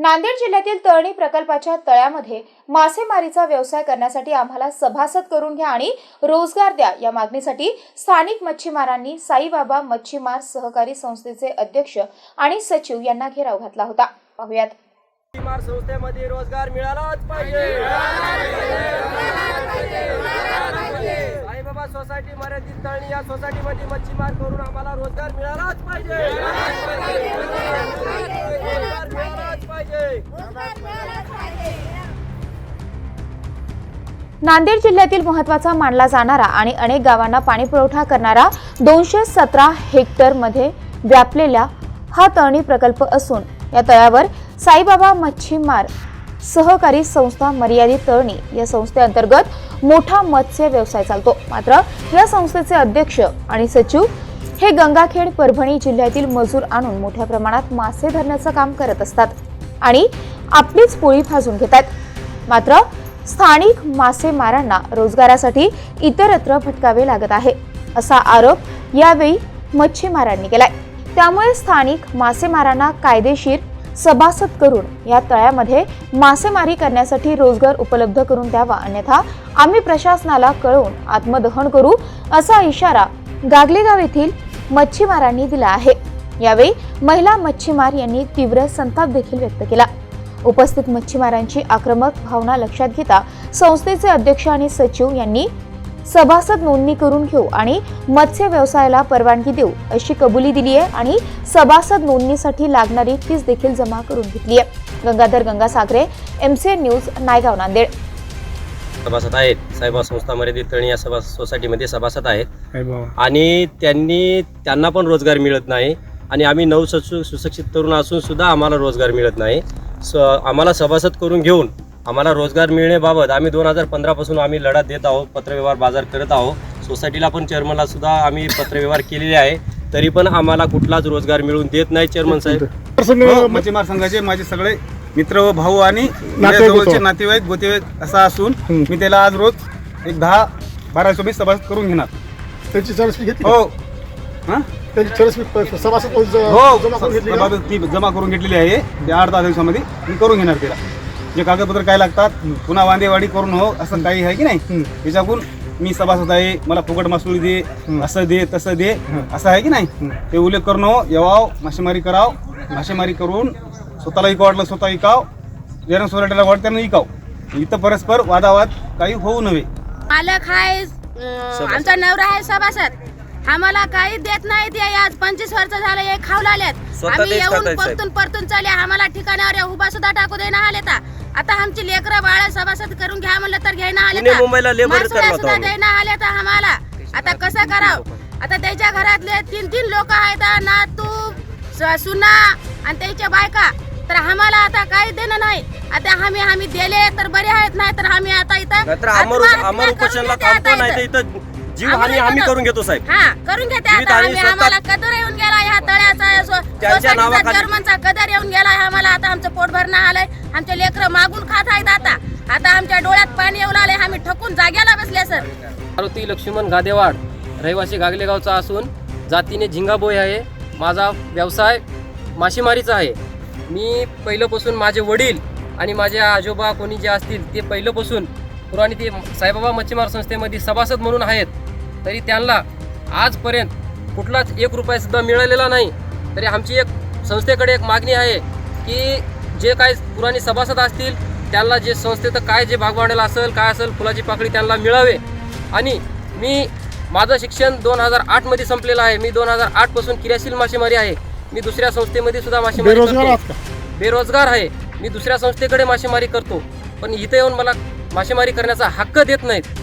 नांदेड जिल्ह्यातील तळणी प्रकल्पाच्या तळ्यामध्ये मासेमारीचा व्यवसाय करण्यासाठी आम्हाला सभासद करून घ्या आणि रोजगार द्या या मागणीसाठी स्थानिक मच्छीमारांनी साईबाबा मच्छीमार सहकारी संस्थेचे अध्यक्ष आणि सचिव यांना घेराव घातला होता. पाहुयात. मच्छीमार संस्थेमध्ये रोजगार मिळालाच पाहिजे. साईबाबा सोसायटी मर्यादित तळणी या सोसायटीमध्ये मच्छीमार करून आम्हाला रोजगार मिळालाच पाहिजे. रोजगार मिळालाच पाहिजे. नांदेड जिल्ह्यातील महत्त्वाचा मानला जाणारा आणि अनेक गावांना पाणी पुरवठा करणारा दोनशे सतरा हेक्टरमध्ये व्यापलेला हा तळणी प्रकल्प असून या तळ्यावर साईबाबा मच्छीमार सहकारी संस्था मर्यादित तळणी या संस्थेअंतर्गत मोठा मत्स्य व्यवसाय चालतो. मात्र या संस्थेचे अध्यक्ष आणि सचिव हे गंगाखेड परभणी जिल्ह्यातील मजूर आणून मोठ्या प्रमाणात मासे धरण्याचं काम करत असतात. आणि आपलीच पोळी भाजून घेतात मात्र स्थानिक मासेमारांना रोजगारासाठी इतरत्र भटकावे लागत आहे असा आरोप यावेळी मच्छीमारांनी केलाय. त्यामुळे स्थानिक मासेमारांना कायदेशीर सभासद करून या तळ्यामध्ये मासेमारी करण्यासाठी रोजगार उपलब्ध करून द्यावा अन्यथा आम्ही प्रशासनाला कळवून आत्मदहन करू असा इशारा गागलेगाव येथील मच्छीमारांनी दिला आहे. यावेळी महिला मच्छीमार यांनी तीव्र संताप देखील व्यक्त केला. उपस्थित मच्छीमारांची आक्रमक भावना लक्षात घेता संस्थेचे अध्यक्ष आणि सचिव यांनी सभासद नोंदणी करून घेऊ आणि मत्स्य व्यवसायाला परवानगी देऊ अशी कबुली दिली आहे आणि सभासद नोंदणीसाठी लागणारी फीस देखील जमा करून घेतली आहे. Gangadhar Gangasagare MCA news Naigaon Nanded. सभासद आहेत. साईबाबा संस्था मर्यादित तळणी या सभा सोसायटीमध्ये सभासद आहेत. आणि त्यांनी त्यांना पण रोजगार मिळत नाही. आणि आम्ही नऊ सु सुशिक्षित तरुण असून सुद्धा आम्हाला रोजगार मिळत नाही. स आम्हाला सभासद करून घेऊन आम्हाला रोजगार मिळण्याबाबत आम्ही दोन हजार पंधरापासून आम्ही लढा देत आहोत पत्रव्यवहार बाजार करत आहोत. सोसायटीला पण चेअरमनला सुद्धा आम्ही पत्रव्यवहार केलेले आहे. तरी पण आम्हाला कुठलाच रोजगार मिळून देत नाही चेअरमन साहेब. हो, मच्छीमार संघाचे माझे सगळे मित्र व भाऊ आणि नातेवाईक जवळचे होतो. नातेवाईक गोतेवाईक असा असून. मी त्याला आज रोज एक दहा बारा चोवीस सभासद करून घेणार. त्यांची घेतली हो. हा? त्यांची सभासद हो जमा करून घेतली का? सभासद ती जमा करून घेतलेली आहे ते आठ दहा दिवसामध्ये मी करून घेणार त्याला जे कागदपत्र काय लागतात पुन्हा वांदेवाडी करून हो असं काही आहे की नाही. त्याच्याकडून मी सभासद आहे मला फुकट मासुळी दे. असं दे तसं दे. असं आहे की नाही. ते उल्लेख करणं हो येवाव मासेमारी कराव मासेमारी करून स्वतःला इकाव वाटलं स्वतः इकाव ज्यांना सोसायटीला वाटतं त्यांना इकाव इथं परस्पर वादावाद काही होऊ नये मालक आहे अं, आमचा नवरा आहे सभासद आम्हाला काही देत नाही ते आज पंचवीस वर्ष झालं हे खाऊ लागलेत. आम्ही येऊन परतून परतून चाले आम्हाला ठिकाणावर या उभा सुद्धा टाकू देणं आले ता. आता आमची लेकरं बाळ सभासद करून घ्या म्हणलं तर घ्यायला आले पुणे, मुंबईला labor सुद्धा आम्ही. आले तर आम्हाला. आता कसं करावं? आता त्याच्या घरातले तीन तीन लोक आहेत नातू स- सुना आणि त्याच्या बायका. तर आम्हाला आता काही देणं नाही. आता आम्ही आम्ही दिले तर बरे आहेत नाही तर आम्ही आता इथं नाहीतर अमर आत्महत्या अमर करून उपोषणला घेते थांबतो आता नाही तर इथं. जीव हानी आम्ही करून घेतो साहेब. हा करून घेते जीवित आता हानी आम्ही. स्वतः- आम्हाला कदर येऊन गेला ह्या तळ्याचा सो- त्यांच्या सोसायटीचा नावाखाली- चेअरमनचा कदर येऊन गेला आम्हाला आता आमचं पोट भरणं आलंय. आमचे लेकरं मागून खात आहेत आता. आता आमच्या डोळ्यात पाणी येऊन आलंय. आम्ही ठकून जाग्याला बसले सर. मारुती लक्ष्मण गादेवाड रहिवासी गागलेगावचा असून जातीने झिंगाबोय आहे. माझा व्यवसाय मासेमारीचा आहे. मी पहिल्यापासून माझे वडील आणि माझे आजोबा कोणी जे असतील ते पहिल्यापासून पुराणी ते साईबाबा मच्छीमार संस्थेमध्ये सभासद म्हणून आहेत तरी त्यांना आजपर्यंत कुठलाच एक रुपयासुद्धा मिळालेला नाही. तरी आमची एक संस्थेकडे एक मागणी आहे की जे काय पुराणी सभासद असतील त्यांना जे संस्थेचं काय जे भागभांडवल असेल काय असेल फुलाची पाकळी त्यांना मिळावे. आणि मी माझं शिक्षण दोन हजार आठमध्ये संपलेलं आहे. मी दोन हजार आठपासून क्रियाशील मासेमारी आहे. मी दुसऱ्या संस्थेमध्ये सुद्धा मासेमारी करतो. बेरोजगार आहे. मी दुसऱ्या संस्थेकडे मासेमारी करतो. पण इथे येऊन मला मासेमारी करण्याचा हक्क देत नाहीत.